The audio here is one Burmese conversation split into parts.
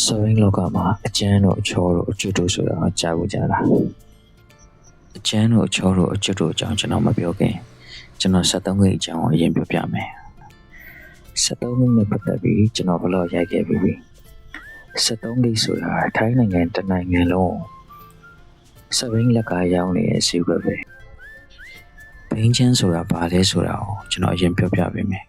စဝင်းလောကမှာအကျန်းတို့အချောတို့အကျွတ်တို့ဆိုတာကြားဖို့ကြားလားအကျန်းတို့အချောတို့အကျွတ်တို့အကြောင်းကျွန်တော်မပြောခင်ကျွန်တော်73ခုအကြောင်းကိုအရင်ပြောပြမယ်73ခုနဲ့ပတ်သက်ပြီးကျွန်တော်ဘလော့ရိုက်ခဲ့ပြီးပြီ73ခုဆိုတာထိုင်းနိုင်ငံတစ်နိုင်ငံလုံးစဝင်းလက်ကရောင်းနေတဲ့စီကွက်ပဲဘင်းချမ်းဆိုတာဘာလဲဆိုတာကိုကျွန်တော်အရင်ပြောပြပေးမယ်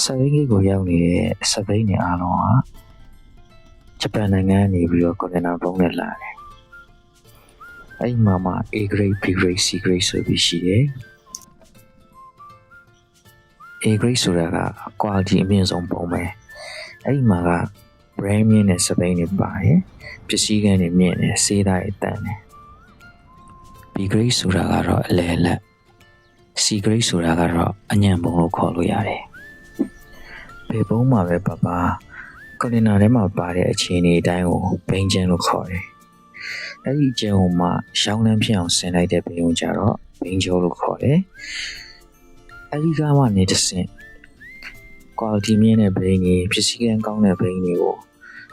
စပိန်ကြီးကိုရောက်နေတဲ့စပိန်နေအားလုံးဟာဂျပန်နိုင်ငံကနေပြီးတော့ကွန်တိန်နာဘုံနဲ့လာတယ်။အဲ့ဒီမှာမှ A grade, B grade, C grade ဆိုပြီးရှိတယ်။ A grade ဆိုတာက quality အမြင့်ဆုံးပုံပဲ။အဲ့ဒီမှာက brand မြင့်တဲ့စပိန်တွေပါတယ်။ပစ္စည်းကန်းတွေမြင့်တယ်၊စေးသားတွေတန်တယ်။ B grade ဆိုတာကတော့အလယ်လက်။ C grade ဆိုတာကတော့အညံ့ပုံလို့ခေါ်လို့ရတယ်။ ဘယ်ဘုံမှာပဲပါပါကွန်တိန်နာထဲမှာပါတဲ့အခြေအနေအတိုင်းကိုဘိန်းကျန်းလို့ခေါ်တယ်။အဲ့ဒီကျန်းကိုမှရှောင်းလန်းဖြစ်အောင်ဆင်လိုက်တဲ့ဘိန်းကိုကြတော့ဘိန်းကျော်လို့ခေါ်တယ်။အဲ့ဒီကမှနေတစ်ဆင့် quality မြင့်တဲ့ဘိန်းကြီးပစ္စည်းကန်းကောင်းတဲ့ဘိန်းတွေကို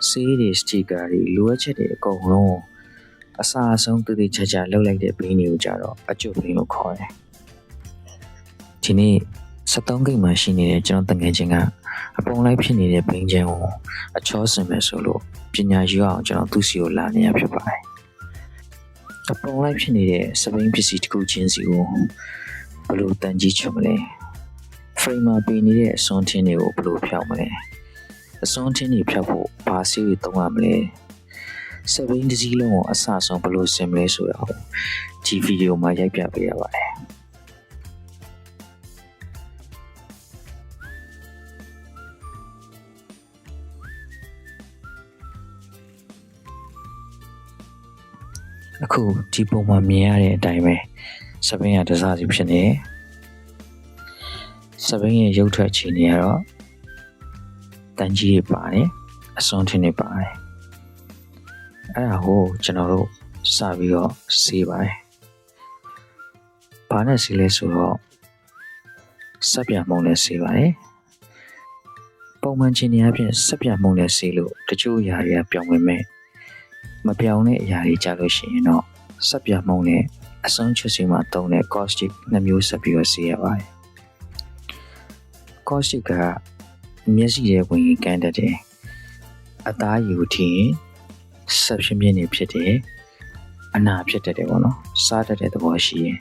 စေးတွေစတီကာတွေလိုအပ်ချက်တွေအကုန်လုံးအစားအဆုံးတည်တည်ချာချာလုပ်လိုက်တဲ့ဘိန်းတွေကိုကြတော့အကျွတ်ဘိန်းလို့ခေါ်တယ်။ဒီနေ့ 73ဂိတ်မှာရှိနေတဲ့ကျွန်တော်တငယ်ချင်းကအပုံလိုက်ဖြစ်နေတဲ့ဘိန်းချမ်းကိုအချောစင်မယ်ဆိုလို့ပညာယူအောင်ကျွန်တော်သူ့စီကိုလာနေရဖြစ်ပါတယ်။အပုံလိုက်ဖြစ်နေတဲ့စပိန်ပစ္စည်းတစ်ခုချင်းစီကိုဘယ်လိုတန်ကြီးချွတ်မလဲ။ frame မှာပေးနေတဲ့အစွန်းထင်းတွေကိုဘယ်လိုဖြောက်မလဲ။အစွန်းထင်းတွေဖြောက်ဖို့ဘာစီတွေသုံးရမလဲ။စပိန်တစ်စီးလုံးကိုအဆအဆုံးဘယ်လိုဆင်မလဲဆိုတာကိုဒီဗီဒီယိုမှာရိုက်ပြပေးရပါတယ်။ အခုဒီပုံမှာမြင်ရတဲ့အတိုင်းပဲစပင်းရတစားစီဖြစ်နေတယ်စပင်းရဲ့ရုပ်ထွက်ချီနေရတော့တန်ကြီးတွေပါတယ်အစွန်းထင်းတွေပါတယ်အဲ့ဒါကိုကျွန်တော်တို့စပြီးတော့စေးပါတယ်ဘာနဲ့စေးလဲဆိုတော့စက်ပြမုံနဲ့စေးပါတယ်ပုံမှန်ချင်းနေအပြင်စက်ပြမုံနဲ့စေးလို့တချို့အရာတွေကပြောင်းဝင်မဲ့ မပြောင်းတဲ့အရာတွေကြလို့ရှိရင်တော့စက်ပြမုံနဲ့အစွန်းချွတ်စီမှာတုံးတဲ့ caustic နှမျိုးဆက်ပြီးတော့စီရပါတယ်။ caustic ကမျက်စိရဲ့ဝင်ရင်ကန်းတတ်တယ်။အသားရည်ကိုထင်ရင်ဆက်ဖြစ်မြင့်နေဖြစ်တယ်။အနာဖြစ်တတ်တယ်ပေါ့နော်။စားတတ်တဲ့သဘောရှိရင်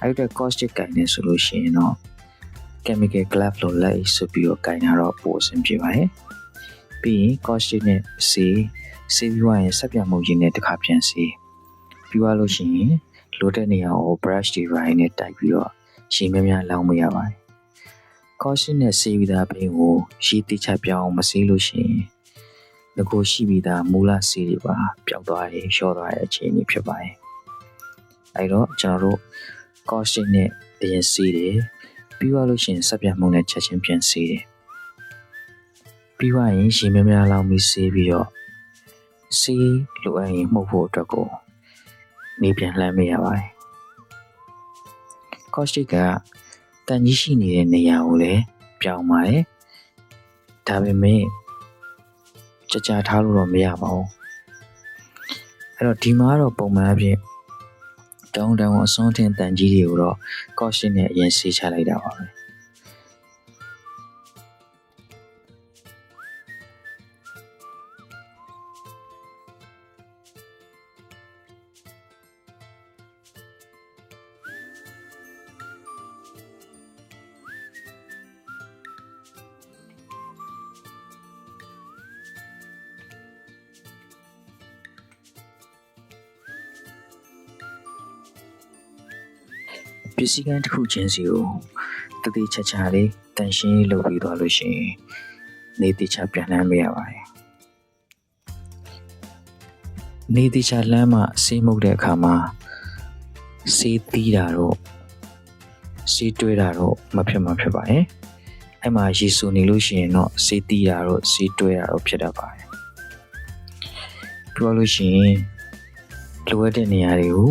အဲ့ဒီ caustic ကင်နေဆိုလို့ရှိရင်တော့ chemical glove လို့လက်အိတ်ဆိုပြီးတော့ကင်တာတော့ပိုအဆင်ပြေပါတယ်။ပြီးရင် caustic နဲ့ စီဆေးပြီးွားရင်ဆက်ပြမှုရင်းနဲ့တစ်ခါပြန်ဆေးပြီးွားလို့ရှိရင်လိုတဲ့နေရာကို brush တွေပိုင်းနဲ့တိုက်ပြီးတော့ရေများများလောင်းမရပါတယ်။ caution နဲ့ဆေးပြီးသားဘိန်းကိုရေတိချပြောင်းအောင်မဆေးလို့ရှိရင်ငကိုရှိပြီးသားမူလဆေးတွေပါပျောက်သွားတယ်လျှော့သွားတဲ့အခြေအနေဖြစ်ပါတယ်။အဲတော့ကျွန်တော်တို့ caution နဲ့အရင်ဆေးတယ်ပြီးွားလို့ရှိရင်ဆက်ပြမှုနဲ့ချက်ချင်းပြန်ဆေးတယ်ပြီးွားရင်ရေများများလောင်းပြီးဆေးပြီးတော့ စီးလိုအပ်ရင်မှုတ်ဖို့အတွက်ကိုနေပြန်လှမ်းမရပါတယ်။ caustic ကတန်ကြီးရှိနေတဲ့နေရာကိုလည်းပြောင်းပါတယ်။ဒါပေမဲ့ကြကြထားလို့တော့မရပါဘူး။အဲ့တော့ဒီမှာတော့ပုံမှန်အဖြစ်တောင်းတန်းအစွန်းထင်တန်ကြီးတွေကိုတော့ caustic နဲ့အရင်ဆေးချလိုက်တာပါပဲ။ ပစ္စည်းကန်းတစ်ခုချင်းစီကိုတတိချာချာလေးတန်ရှင်းရေးလုပ်ပြီးသွားလို့ရှိရင်နေတိချာပြန်လှမ်းပေးရပါတယ်နေတိချာလှမ်းမှစေးမှုတ်တဲ့အခါမှာစေးသီးတာတော့စေးတွေးတာတော့မဖြစ်မှာဖြစ်ပါတယ်အဲ့မှာရေဆူနေလို့ရှိရင်တော့စေးသီးတာတော့စေးတွေးတာတော့ဖြစ်တတ်ပါတယ်ပြောလို့ရှိရင်လိုအပ်တဲ့နေရာတွေကို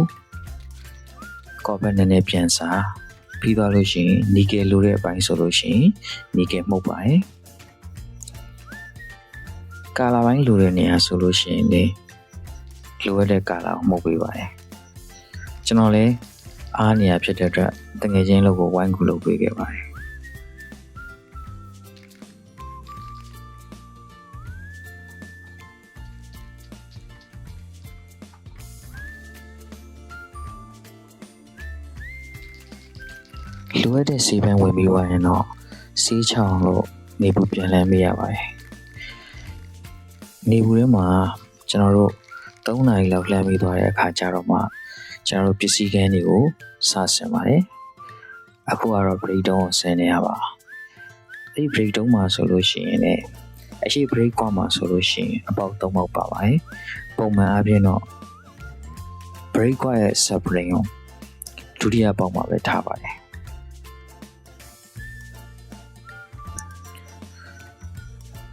ကော့ဘက်နည်းနည်းပြန်စားပြီးသွားလို့ရှိရင်နီကယ်လိုတဲ့အပိုင်းဆိုလို့ရှိရင်နီကယ်မှုတ်ပါတယ်ကာလာပိုင်းလိုတဲ့နေရာဆိုလို့ရှိရင်လေလိုရတဲ့ကာလာကိုမှုတ်ပေးပါတယ်ကျွန်တော်လည်းအားနေရာဖြစ်တဲ့အတွက်တငယ်ချင်းလုပ်ကိုဝိုင်းကူလုပ်ပေးခဲ့ပါတယ် လိုအပ်တဲ့ဆေးပန်းဝင်ပြီးသွားရင်တော့ဆေးချောင်းလို့နေဘူးပြန်လှမ်းပေးရပါတယ်နေဘူးထဲမှာကျွန်တော်တို့3နာရီလောက်လှမ်းပြီးသွားတဲ့အခါကျတော့မှကျွန်တော်တို့ပစ္စည်းကန်းတွေကိုစဆင်ပါတယ်အခုကတော့ break down ကိုဆင်နေရပါအဲ့ဒီ break down မှာဆိုလို့ရှိရင်လည်းအရှိ break กว่าမှာဆိုလို့ရှိရင်အပေါက်3ပေါက်ပါပါတယ်ပုံမှန်အားဖြင့်တော့ break กว่าရဲ့ spring ကိုဒုတိယပေါက်မှာပဲထားပါတယ်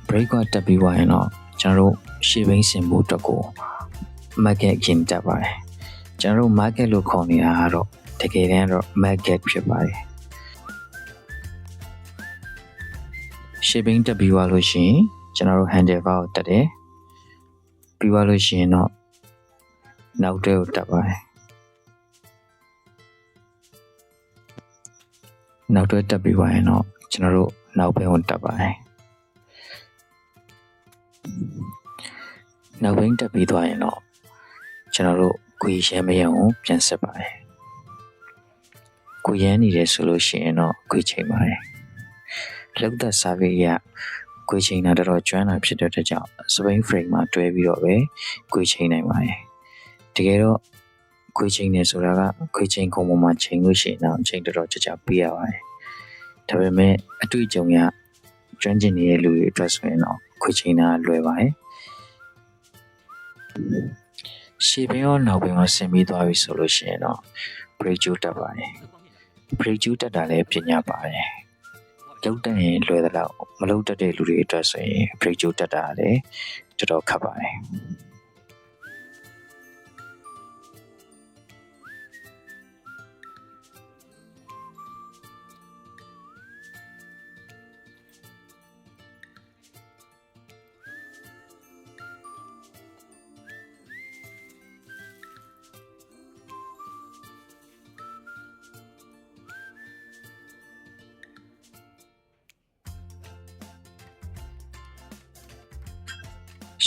break ကတက်ပြီးသွားရင်တော့ကျွန်တော်တို့ရှေ့ဘိန်းဆင်ဖို့အတွက်ကို market ခင်တက်ပါတယ်ကျွန်တော်တို့ market လို့ခေါ်နေတာကတော့တကယ်တမ်းတော့ market ဖြစ်ပါတယ်ရှေ့ဘိန်းတက်ပြီးသွားလို့ရှိရင်ကျွန်တော်တို့ handle bar ကိုတက်တယ်ပြီးသွားလို့ရှိရင်တော့နောက်တွဲကိုတက်ပါတယ်နောက်တွဲတက်ပြီးသွားရင်တော့ကျွန်တော်တို့နောက်ဘက်ကိုတက်ပါတယ် နောက်ဘင်းတက်ပြီးသွားရင်တော့ကျွန်တော်တို့ကိုရရဲမရအောင်ပြန်ဆက်ပါတယ်ကိုရမ်းနေတယ်ဆိုလို့ရှိရင်တော့ကိုချိန်ပါတယ်လောက်သက် survey ရကိုချိန်တာတော်တော်ကျွမ်းတာဖြစ်တဲ့အတွက်ကြောင့် spring frame မှာတွဲပြီးတော့ပဲကိုချိန်နိုင်ပါတယ်တကယ်တော့ကိုချိန်နေဆိုတာကကိုချိန်ခုံပေါ်မှာချိန်လို့ရှိရင်တော့ချိန်တော်တော်ကြာကြာပေးရပါတယ်ဒါပေမဲ့အတွေ့အကြုံရကျွမ်းကျင်နေတဲ့လူတွေအတွက်ဆိုရင်တော့ ခွေချိန်တာလွယ်ပါတယ်ရှေ့ဘင်းရောနောက်ဘင်းရောဆင်ပြီးသွားပြီဆိုလို့ရှိရင်တော့ break juice တက်ပါတယ် break juice တက်တာလည်းပညာပါတယ်လုံးတက်ရင်လွယ်သလောက်မလုံးတက်တဲ့လူတွေအတွက်ဆိုရင် break juice တက်တာလည်းတော်တော်ခက်ပါတယ်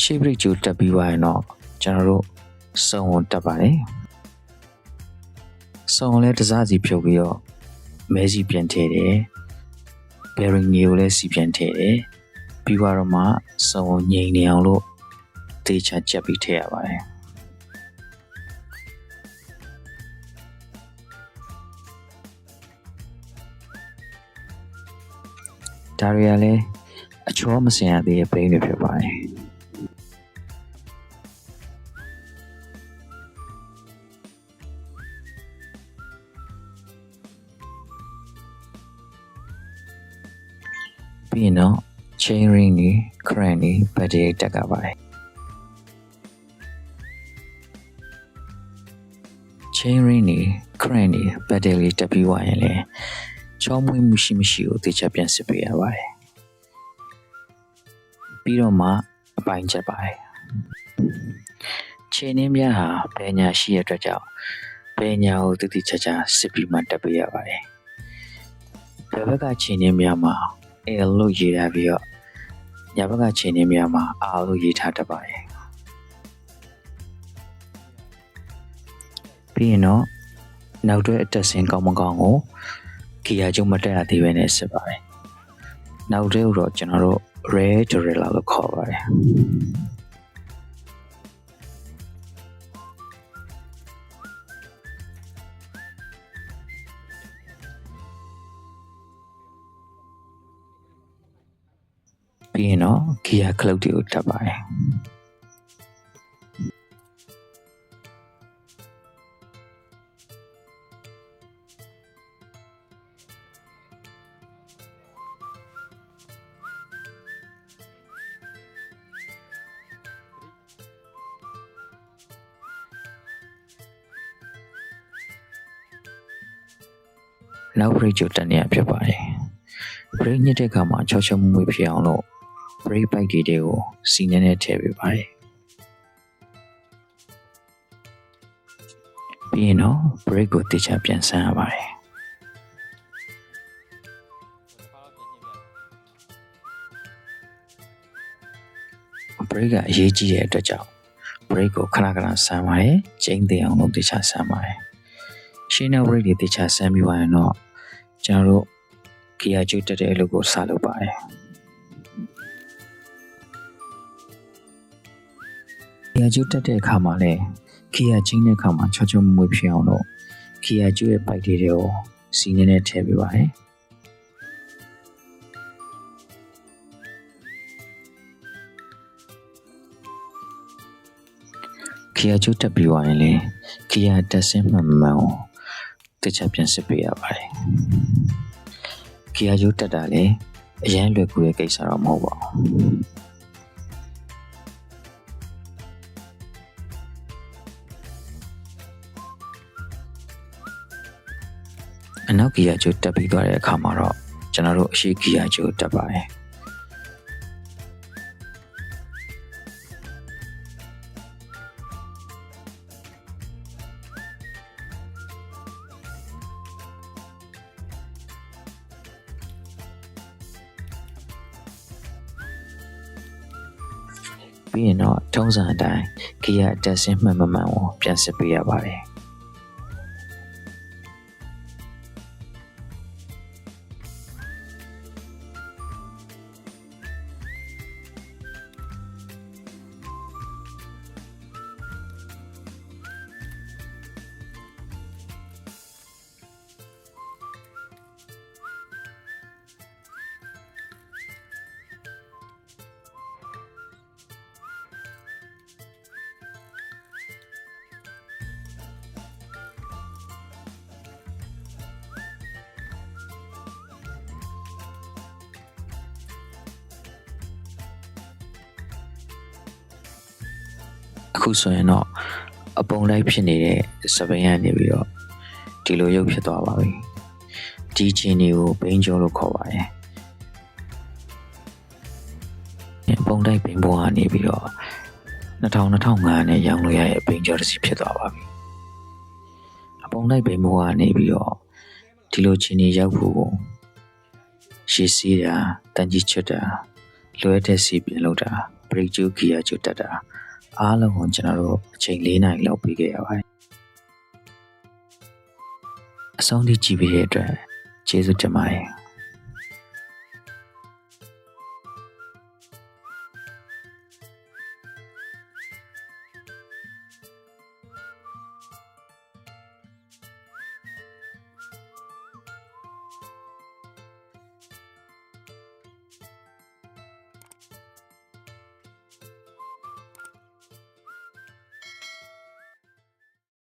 ရှေ့ဘရိတ်ကျူတက်ပြီးသွားရင်တော့ကျွန်တော်တို့စုံကိုတက်ပါတယ်စုံကိုလည်းတစားစီဖြုတ်ပြီးတော့မဲစီပြန်ထည့်တယ် bearing မျိုးလည်းစီပြန်ထည့်တယ်ပြီးသွားတော့မှစုံကိုငြိမ်နေအောင်လို့တေချာချက်ပြီးထည့်ရပါတယ်ဒါတွေကလည်းအချောမစင်ရသေးတဲ့ပိန်းတွေဖြစ်ပါတယ် ပြီးရင်တော့ chain ring တွေ crank တွေ battery တက်ကပါတယ် chain ring တွေ crank တွေ battery တက်ပြီးသွားရင်လည်းချောမွေးမှုရှိမရှိကိုသေချာပြန်စစ်ပေးရပါတယ်ပြီးတော့မှအပိုင်းချက်ပါတယ်ခြေနှင်းများဟာဘယ်ညာရှိရတဲ့အတွက်ကြောင့်ဘယ်ညာကိုတိတိကျကျစစ်ပြီးမှတက်ပေးရပါတယ်ဘယ်ဘက်ကခြေနှင်းများမှာ L လို့ရေးထားပြီးတော့ညာဘက်ကခြေနှင်းများမှာ R လို့ရေးထားတတ်ပါတယ်ပြီးရင်တော့နောက်တွဲအတက်ဆင်းကောင်းမကောင်းကိုဂီယာကျုံမတက်ရသေးပဲနဲ့စစ်ပါတယ်နောက်တွဲကိုတော့ကျွန်တော်တို့ red gorilla လို့ခေါ်ပါတယ် ပြီးရင်တော့ဂီယာခလုတ်တွေကိုတက်ပါတယ်နောက် break ကြိုတက်နေရဖြစ်ပါတယ် break ညစ်တဲ့အခါမှာချောချောမွေ့မွေ့ဖြစ်အောင်လို့ brake bike တွေတဲကိုစီနေနဲ့ထည့်ပေးပါတယ်ပြီးရင်တော့ brake ကိုတိကျပြန်ဆန်းရပါတယ် brake ကအရေးကြီးတဲ့အတွက်ကြောင့် brake ကိုခဏခဏဆမ်းပါတယ်ချိန်သိအောင်လုပ်တိကျဆမ်းပါတယ်ရှင်းနောက် brake တွေတိကျဆမ်းပြီးသွားရင်တော့ကျွန်တော်တို့ gear ကျုပ်တက်တဲ့အလုပ်ကိုစလုပ်ပါတယ် gear ကျုပ်တက်တဲ့အခါမှာလည်း gear ချင်းတဲ့အခါမှာချောချောမွေ့ဖြစ်အောင်လို့ gear ကျုပ်ရဲ့ bike တွေကိုစီနေနဲ့ထည့်ပေးပါတယ်ခီယာကျိုးတက်ပြီးသွားရင်လေခီယာတက်ဆင်းမှန်မှန်ကိုတစ်ချက်ပြန်စစ်ပေးရပါတယ်ခီယာကျိုးတက်တာလေအရန်လွယ်ကူတဲ့ကိစ္စတော့မဟုတ်ပါဘူး အနောက်ကီယာကျိုးတက်ပြီးသွားတဲ့အခါမှာတော့ကျွန်တော်တို့အရှိကီယာကျိုးတက်ပါတယ်ပြီးရင်တော့ထုံးစံအတိုင်းဂီယာအတက်ဆင်းမှန်မှန်မှန်ကိုပြန်စစ်ပေးရပါတယ် အခုဆိုရင်တော့အပုံလိုက်ဖြစ်နေတဲ့စပိန်ကနေပြီးတော့ဒီလိုရုပ်ဖြစ်သွားပါပြီဒီချင်းတွေကိုဘိန်းကျော်လို့ခေါ်ပါတယ်အပုံတိုက်ဘိန်းဘောကနေပြီးတော့2000 2005နဲ့ရောင်းလို့ရရဲ့ဘိန်းကျော်တစ်စီဖြစ်သွားပါပြီအပုံတိုက်ဘိန်းဘောကနေပြီးတော့ဒီလိုချင်းတွေရောက်ဖို့ကိုရှေ့စီးတာတန်ကြီးချွတ်တာလွဲတဲ့စီပြင်လောက်တာဘရိတ်ကျူကီယာကျူတက်တာ အားလုံးကိုကျွန်တော်တို့အချိန်၄နိုင်လောက်ပြီးခဲ့ရပါတယ်အဆုံးထိကြည့်ပြီးတဲ့အတွက်ကျေးဇူးတင်ပါတယ်